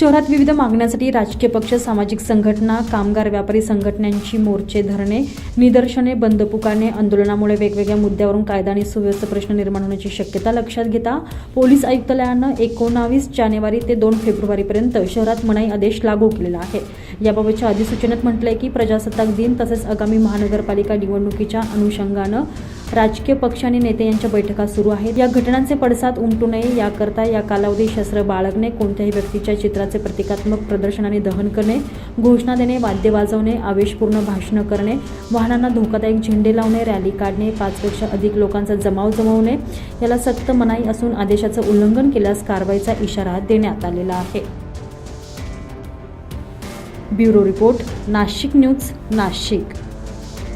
शहरात विविध मागण्यांसाठी राजकीय पक्ष सामाजिक संघटना कामगार व्यापारी संघटनांची मोर्चे धरणे निदर्शने बंद पुकारणे आंदोलनामुळे वेगवेगळ्या मुद्द्यावरून कायदा आणि सुव्यवस्था प्रश्न निर्माण होण्याची शक्यता लक्षात घेता पोलीस आयुक्तालयानं एकोणावीस जानेवारी ते दोन फेब्रुवारीपर्यंत शहरात मनाई आदेश लागू केलेला आहे. याबाबतच्या अधिसूचनेत म्हटलंय की प्रजासत्ताक दिन तसेच आगामी महानगरपालिका निवडणुकीच्या अनुषंगानं राजकीय पक्ष आणि नेते यांच्या बैठका सुरू आहेत. या घटनांचे पडसाद उमटू नये याकरता या कालावधी शस्त्र बाळगणे कोणत्याही व्यक्तीच्या चित्राचे प्रतिकात्मक प्रदर्शन आणि दहन करणे घोषणा देणे वाद्य वाजवणे आवेशपूर्ण भाषणं करणे वाहनांना धोकादायक झेंडे लावणे रॅली काढणे पाचपेक्षा अधिक लोकांचा जमाव जमवणे याला सक्त मनाई असून आदेशाचं उल्लंघन केल्यास कारवाईचा इशारा देण्यात आलेला आहे. Bureau report Nashik news Nashik.